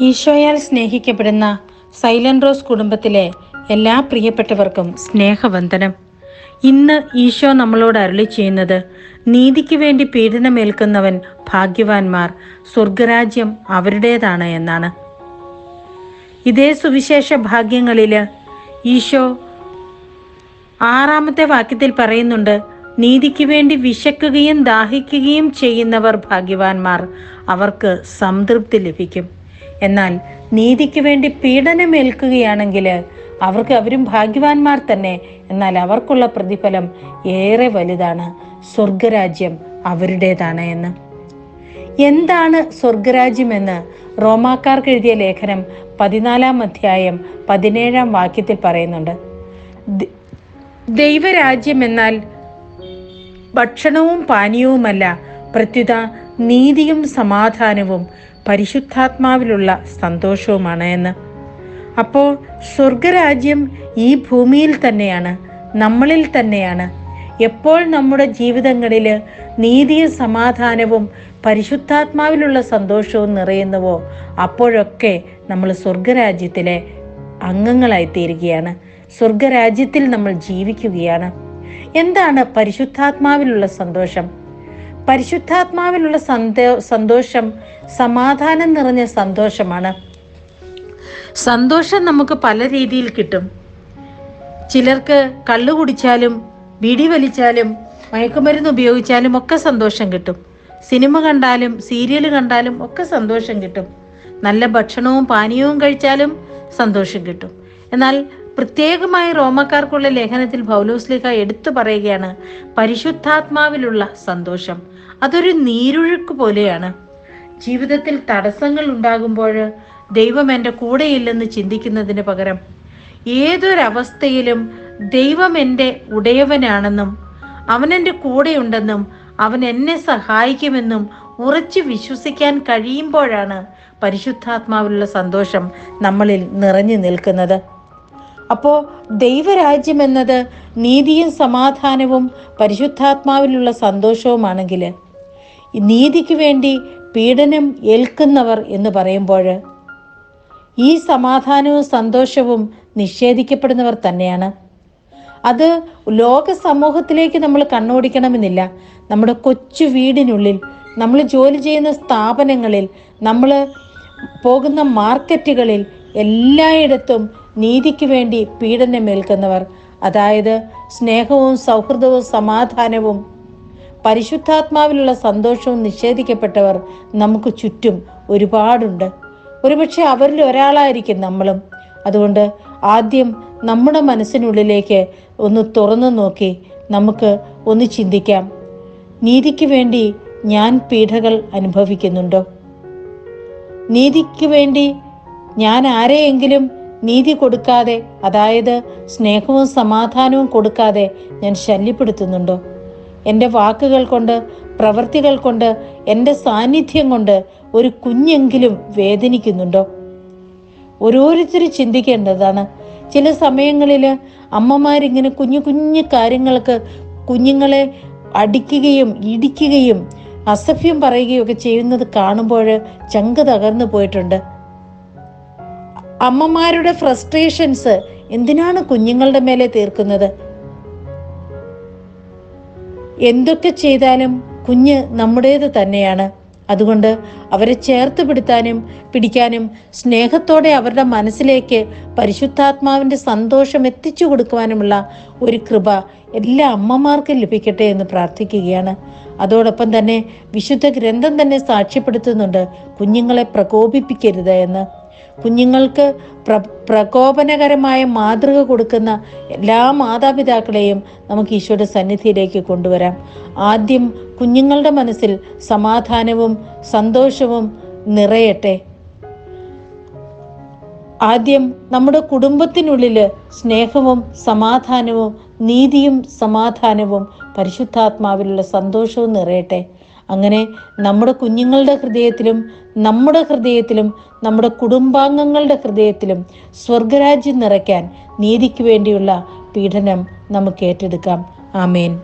ഈശോയാൽ സ്നേഹിക്കപ്പെടുന്ന silent rose കുടുംബത്തിലെ എല്ലാ പ്രിയപ്പെട്ടവർക്കും സ്നേഹവന്ദനം. ഇന്ന് ഈശോ നമ്മളോട് അരുളി ചെയ്യുന്നത് നീതിക്ക് വേണ്ടി പീഡനമേൽക്കുന്നവൻ ഭാഗ്യവാന്മാർ സ്വർഗരാജ്യം അവരുടേതാണ് എന്നാണ്. ഇതേ സുവിശേഷ ഭാഗ്യങ്ങളിൽ ഈശോ ആറാമത്തെ വാക്യത്തിൽ പറയുന്നുണ്ട് നീതിക്ക് വേണ്ടി വിശക്കുകയും ദാഹിക്കുകയും ചെയ്യുന്നവർ ഭാഗ്യവാന്മാർ അവർക്ക് സംതൃപ്തി ലഭിക്കും. എന്നാൽ നീതിക്ക് വേണ്ടി പീഡനമേൽക്കുകയാണെങ്കിൽ അവർക്ക് അവരും ഭാഗ്യവാന്മാർ തന്നെ. എന്നാൽ അവർക്കുള്ള പ്രതിഫലം ഏറെ വലുതാണ്. സ്വർഗരാജ്യം അവരുടേതാണ് എന്ന്. എന്താണ് സ്വർഗരാജ്യമെന്ന് റോമാക്കാർക്ക് എഴുതിയ ലേഖനം പതിനാലാം അധ്യായം പതിനേഴാം വാക്യത്തിൽ പറയുന്നുണ്ട്. ദൈവരാജ്യം എന്നാൽ ഭക്ഷണവും പാനീയവുമല്ല. പ്രത്യുത നീതിയും സമാധാനവും പരിശുദ്ധാത്മാവിലുള്ള സന്തോഷവുമാണ് എന്ന്. അപ്പോൾ സ്വർഗരാജ്യം ഈ ഭൂമിയിൽ തന്നെയാണ് നമ്മളിൽ തന്നെയാണ്. എപ്പോൾ നമ്മുടെ ജീവിതങ്ങളിൽ നീതിയും സമാധാനവും പരിശുദ്ധാത്മാവിലുള്ള സന്തോഷവും നിറയുന്നുവോ അപ്പോഴൊക്കെ നമ്മൾ സ്വർഗരാജ്യത്തിലെ അംഗങ്ങളായിത്തീരുകയാണ്. സ്വർഗരാജ്യത്തിൽ നമ്മൾ ജീവിക്കുകയാണ്. എന്താണ് പരിശുദ്ധാത്മാവിലുള്ള സന്തോഷം? പരിശുദ്ധാത്മാവിലുള്ള സന്തോ സന്തോഷം സമാധാനം നിറഞ്ഞ സന്തോഷമാണ്. സന്തോഷം നമുക്ക് പല രീതിയിൽ കിട്ടും. ചിലർക്ക് കള്ളു കുടിച്ചാലും ബിഡി വലിച്ചാലും മയക്കുമരുന്ന് ഉപയോഗിച്ചാലും ഒക്കെ സന്തോഷം കിട്ടും. സിനിമ കണ്ടാലും സീരിയൽ കണ്ടാലും ഒക്കെ സന്തോഷം കിട്ടും. നല്ല ഭക്ഷണവും പാനീയവും കഴിച്ചാലും സന്തോഷം കിട്ടും. എന്നാൽ പ്രത്യേകമായി റോമക്കാർക്കുള്ള ലേഖനത്തിൽ പൗലോസ്ലിഹ എടുത്തു പറയുകയാണ് പരിശുദ്ധാത്മാവിലുള്ള സന്തോഷം. അതൊരു നീരൊഴുക്ക് പോലെയാണ്. ജീവിതത്തിൽ തടസ്സങ്ങൾ ഉണ്ടാകുമ്പോൾ ദൈവം എന്റെ കൂടെയില്ലെന്ന് ചിന്തിക്കുന്നതിന് പകരം ഏതൊരവസ്ഥയിലും ദൈവം എന്റെ ഉടയവനാണെന്നും അവൻ എന്റെ കൂടെയുണ്ടെന്നും അവൻ എന്നെ സഹായിക്കുമെന്നും ഉറച്ചു വിശ്വസിക്കാൻ കഴിയുമ്പോഴാണ് പരിശുദ്ധാത്മാവിലുള്ള സന്തോഷം നമ്മളിൽ നിറഞ്ഞു നിൽക്കുന്നത്. അപ്പോൾ ദൈവരാജ്യം എന്നത് നീതിയും സമാധാനവും പരിശുദ്ധാത്മാവിലുള്ള സന്തോഷവുമാണെങ്കിൽ നീതിക്ക് വേണ്ടി പീഡനം ഏൽക്കുന്നവർ എന്ന് പറയുമ്പോൾ ഈ സമാധാനവും സന്തോഷവും നിഷേധിക്കപ്പെടുന്നവർ തന്നെയാണ്. അത് ലോക സമൂഹത്തിലേക്ക് നമ്മൾ കണ്ണോടിക്കണമെന്നില്ല. നമ്മുടെ കൊച്ചു വീടിനുള്ളിൽ നമ്മൾ ജോലി ചെയ്യുന്ന സ്ഥാപനങ്ങളിൽ നമ്മൾ പോകുന്ന മാർക്കറ്റുകളിൽ എല്ലായിടത്തും നീതിക്ക് വേണ്ടി പീഡനമേൽക്കുന്നവർ അതായത് സ്നേഹവും സൗഹൃദവും സമാധാനവും പരിശുദ്ധാത്മാവിലുള്ള സന്തോഷവും നിഷേധിക്കപ്പെട്ടവർ നമുക്ക് ചുറ്റും ഒരുപാടുണ്ട്. ഒരുപക്ഷെ അവരിൽ ഒരാളായിരിക്കും നമ്മളും. അതുകൊണ്ട് ആദ്യം നമ്മുടെ മനസ്സിനുള്ളിലേക്ക് ഒന്ന് തുറന്നു നോക്കി നമുക്ക് ഒന്ന് ചിന്തിക്കാം. നീതിക്ക് വേണ്ടി ഞാൻ പീഡകൾ അനുഭവിക്കുന്നുണ്ടോ? നീതിക്ക് വേണ്ടി ഞാൻ ആരെയെങ്കിലും നീതി കൊടുക്കാതെ അതായത് സ്നേഹവും സമാധാനവും കൊടുക്കാതെ ഞാൻ ശല്യപ്പെടുത്തുന്നുണ്ടോ? എന്റെ വാക്കുകൾ കൊണ്ട് പ്രവൃത്തികൾ കൊണ്ട് എന്റെ സാന്നിധ്യം കൊണ്ട് ഒരു കുഞ്ഞെങ്കിലും വേദനിക്കുന്നുണ്ടോ? ഓരോരുത്തരും ചിന്തിക്കേണ്ടതാണ്. ചില സമയങ്ങളിൽ അമ്മമാരിങ്ങനെ കുഞ്ഞു കുഞ്ഞു കാര്യങ്ങൾക്ക് കുഞ്ഞുങ്ങളെ അടിക്കുകയും ഇടിക്കുകയും അസഭ്യം പറയുകയും ഒക്കെ ചെയ്യുന്നത് കാണുമ്പോൾ ചങ്ക് തകർന്നു പോയിട്ടുണ്ട്. അമ്മമാരുടെ ഫ്രസ്ട്രേഷൻസ് എന്തിനാണ് കുഞ്ഞുങ്ങളുടെ മേലെ തീർക്കുന്നത്? എന്തൊക്കെ ചെയ്താലും കുഞ്ഞ് നമ്മുടേത് തന്നെയാണ്. അതുകൊണ്ട് അവരെ ചേർത്ത് പിടുത്താനും പിടിക്കാനും സ്നേഹത്തോടെ അവരുടെ മനസ്സിലേക്ക് പരിശുദ്ധാത്മാവിന്റെ സന്തോഷം എത്തിച്ചു കൊടുക്കുവാനുമുള്ള ഒരു കൃപ എല്ലാ അമ്മമാർക്കും ലഭിക്കട്ടെ എന്ന് പ്രാർത്ഥിക്കുകയാണ്. അതോടൊപ്പം തന്നെ വിശുദ്ധ ഗ്രന്ഥം തന്നെ സാക്ഷ്യപ്പെടുത്തുന്നുണ്ട്. കുഞ്ഞുങ്ങളെ പ്രകോപിപ്പിക്കരുത് എന്ന്. കുഞ്ഞുങ്ങൾക്ക് പ്ര പ്രകോപനകരമായ മാതൃക കൊടുക്കുന്ന എല്ലാ മാതാപിതാക്കളെയും നമുക്ക് ഈശോയുടെ സന്നിധിയിലേക്ക് കൊണ്ടുവരാം. ആദ്യം കുഞ്ഞുങ്ങളുടെ മനസ്സിൽ സമാധാനവും സന്തോഷവും നിറയട്ടെ. ആദ്യം നമ്മുടെ കുടുംബത്തിനുള്ളിൽ സ്നേഹവും സമാധാനവും നീതിയും സമാധാനവും പരിശുദ്ധാത്മാവിലുള്ള സന്തോഷവും നിറയട്ടെ. അങ്ങനെ നമ്മുടെ കുഞ്ഞുങ്ങളുടെ ഹൃദയത്തിലും നമ്മുടെ ഹൃദയത്തിലും നമ്മുടെ കുടുംബാംഗങ്ങളുടെ ഹൃദയത്തിലും സ്വർഗരാജ്യം നിറയ്ക്കാൻ നീതിക്ക് വേണ്ടിയുള്ള പീഡനം നമുക്ക് ഏറ്റെടുക്കാം. ആമേൻ.